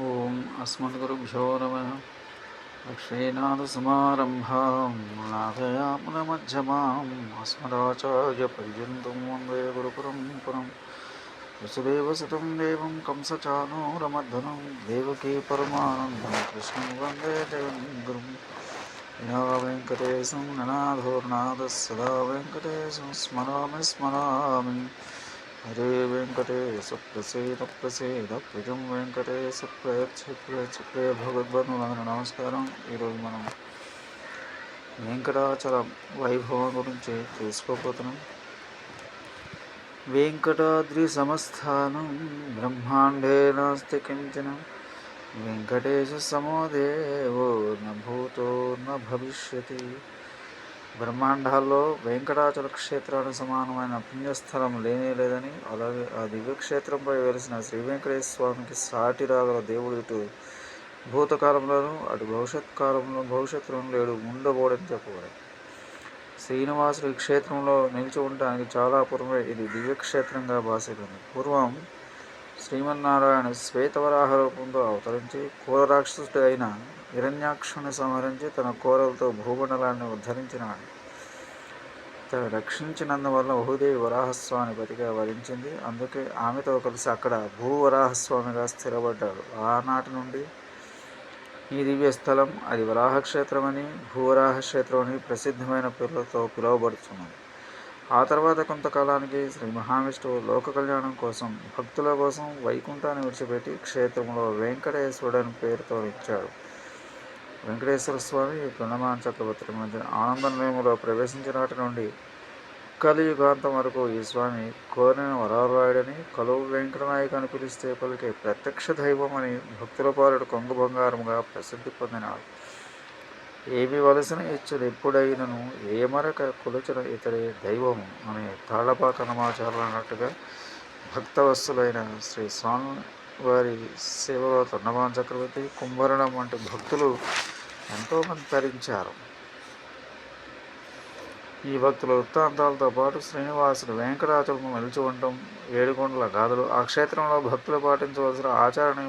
ॐ अस्मद्गुरुभ्यो नमः लक्ष्मीनाथसमारम्भां नाथयामुनमध्यमाम् अस्मदाचार्यपर्यन्तं वन्दे गुरुपरम्परं वसुदेवसुतं देवं कंसचानूरमर्दनं देवकी परमानन्दं कृष्णं वन्दे जगद्गुरुं या वेङ्कटेशं ननाधोर्नाथः सदा वेङ्कटेशं स्मरामि स्मरामि హరే వెంకటేశ ప్రసీద ప్రసీద ప్రియం వెంకటేశ ప్రయచ్చ ప్రయచ్చ ప్రియ భగవద్బంధువులందరూ నమస్కారం. ఈరోజు మనం వెంకటాచల వైభవం గురించి తెలుసుకోబోతున్నాం. వెంకటాద్రి సమస్థానం బ్రహ్మాండే నాస్తి కించిన. వెంకటేశ సమోదేవో నభూతో న భవిష్యతి. బ్రహ్మాండాల్లో వెంకటాచల క్షేత్రానికి సమానమైన పుణ్యస్థలం లేనే లేదని అలాగే ఆ దివ్యక్షేత్రంపై వెలిసిన శ్రీ వెంకటేశ్వర స్వామికి సాటి రాగల దేవుడు ఇటు భూతకాలంలోనూ అటు భవిష్యత్ కాలంలో భవిష్యత్తులో లేడు ఉండబోడని చెప్పబడి. శ్రీనివాసుడు ఈ క్షేత్రంలో నిలిచి ఉండటానికి చాలా పూర్వమే ఇది దివ్యక్షేత్రంగా భాషింది పూర్వం శ్రీమన్నారాయణ శ్వేతవరాహ రూపంతో అవతరించి కూర రాక్షసుడు అయిన హిరణ్యాక్షుని సంహరించి తన కోరలతో భూమండలాన్ని ఉద్ధరించినాడు. తను రక్షించినందువల్ల బహుదేవి వరాహస్వామి బతిగా వరించింది అందుకే ఆమెతో కలిసి అక్కడ భూవరాహస్వామిగా స్థిరపడ్డాడు. ఆనాటి నుండి ఈ దివ్య స్థలం అది వరాహక్షేత్రమని భూవరాహక్షేత్రం అని ప్రసిద్ధమైన పేర్లతో పిలువబడుతున్నది ఆ తర్వాత కొంతకాలానికి శ్రీ మహావిష్ణువు లోక కళ్యాణం కోసం భక్తుల కోసం వైకుంఠాన్ని విడిచిపెట్టి క్షేత్రంలో వెంకటేశ్వరుడు అని పేరుతో ఇచ్చాడు వెంకటేశ్వర స్వామి ప్రణమాన్ చక్రవర్తి మధ్య ఆనందమయంలో ప్రవేశించినటి నుండి కలియుగాంతం వరకు ఈ స్వామి కోరిన వరారాయుడని కలువు వెంకటనాయక అని పిలిస్తే పలికే ప్రత్యక్ష దైవం అని భక్తుల పాలుడు కొంగు బంగారముగా ప్రసిద్ధి పొందినాడు. ఏమి వలసిన ఇచ్చుడు ఎప్పుడైనను ఏమరక కొలుచిన ఇతడే దైవము అనే తాళపా నమాచారాలు అన్నట్టుగా భక్తవస్తులైన శ్రీ స్వామి వారి సేవలో తొండమాన్ చక్రవర్తి కుంభరణం వంటి భక్తులు ఎంతోమంది తరించారు. ఈ భక్తుల వృత్తాంతాలతో పాటు శ్రీనివాసుడు వెంకటాచలం నిలిచి ఉండటం ఏడుకొండల గాథలు ఆ క్షేత్రంలో భక్తులు పాటించవలసిన ఆచరణ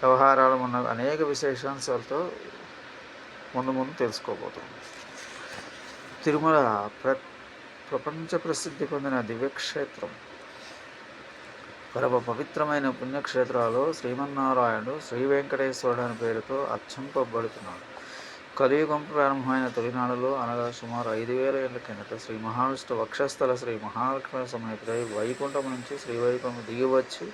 వ్యవహారాలు ఉన్న అనేక విశేషాంశాలతో ముందు ముందు తెలుసుకోబోతాం తిరుమల ప్ర ప్రపంచ ప్రసిద్ధి పొందిన దివ్యక్షేత్రం. పరమ పవిత్రమైన పుణ్యక్షేత్రాలు శ్రీమన్నారాయణుడు శ్రీ వెంకటేశ్వరుడు అనే పేరుతో అర్చింపబడుతున్నాడు కలియుగం ప్రారంభమైన తొలినాడులో అనగా సుమారు ఐదు వేల ఏళ్ళ కిందట శ్రీ మహావిష్ణు వక్షస్థల శ్రీ మహాలక్ష్మి సమేతుడై వైకుంఠం నుంచి శ్రీవైకుంఠం దిగివచ్చి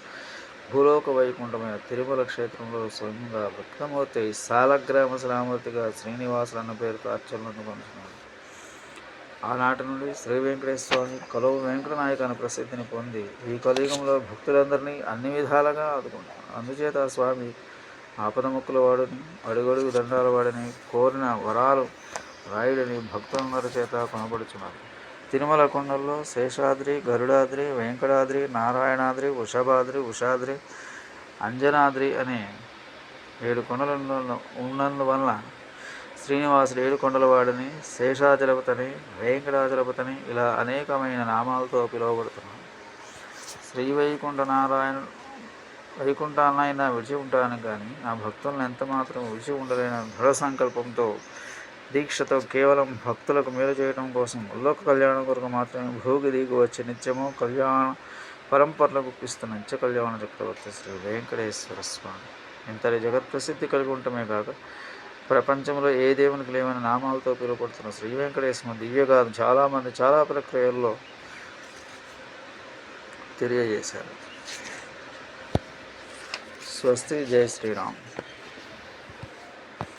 భూలోక వైకుంఠమైన తిరుమల క్షేత్రంలో స్వయంగా భక్తమూర్తి సాలగ్రామ శ్రామూర్తిగా శ్రీనివాసులు అన్న పేరుతో అర్చనలను పొందుతున్నాడు. ఆనాటి నుండి శ్రీ వెంకటేశ్వర స్వామి వెంకట వెంకటనాయక అనే ప్రసిద్ధిని పొంది ఈ కలియుగంలో భక్తులందరినీ అన్ని విధాలుగా ఆదుకుంటారు అందుచేత ఆ స్వామి ఆపదముక్కుల వాడని అడుగడుగు దండాల వాడిని కోరిన వరాలు రాయుడిని భక్తులందరి చేత కొనబడుచున్నారు తిరుమల కొండల్లో శేషాద్రి గరుడాద్రి వెంకటాద్రి నారాయణాద్రి వృషభాద్రి ఉషాద్రి అంజనాద్రి అనే ఏడు కొండలు ఉన్నందువల్ల శ్రీనివాసుడు ఏడుకొండలవాడని శేషాచలపతని వెంకటాచలపతని ఇలా అనేకమైన నామాలతో పిలువబడుతున్నాడు. శ్రీ వైకుంఠ నారాయణ వైకుంఠాన్నైనా విడిచి ఉంటాను కానీ నా భక్తులను ఎంత మాత్రం విడిచి ఉండలేని దృఢ సంకల్పంతో దీక్షతో కేవలం భక్తులకు మేలు చేయడం కోసం లోక కళ్యాణం కొరకు మాత్రమే భోగి దిగి వచ్చి నిత్యము కళ్యాణ పరంపరలకు ఇస్తున్న నిత్య కళ్యాణ చక్రవర్తి శ్రీ వెంకటేశ్వర స్వామి. ఇంతటి జగత్ ప్రసిద్ధి కలిగి ఉండటమే కాక ప్రపంచంలో ఏ దేవునికి లేవని నామాలతో పిలువబడుతున్న శ్రీ వెంకటేశ్వర దివ్యగాథ చాలామంది చాలా ప్రక్రియల్లో తెలియజేశారు. స్వస్తి జై శ్రీరామ్.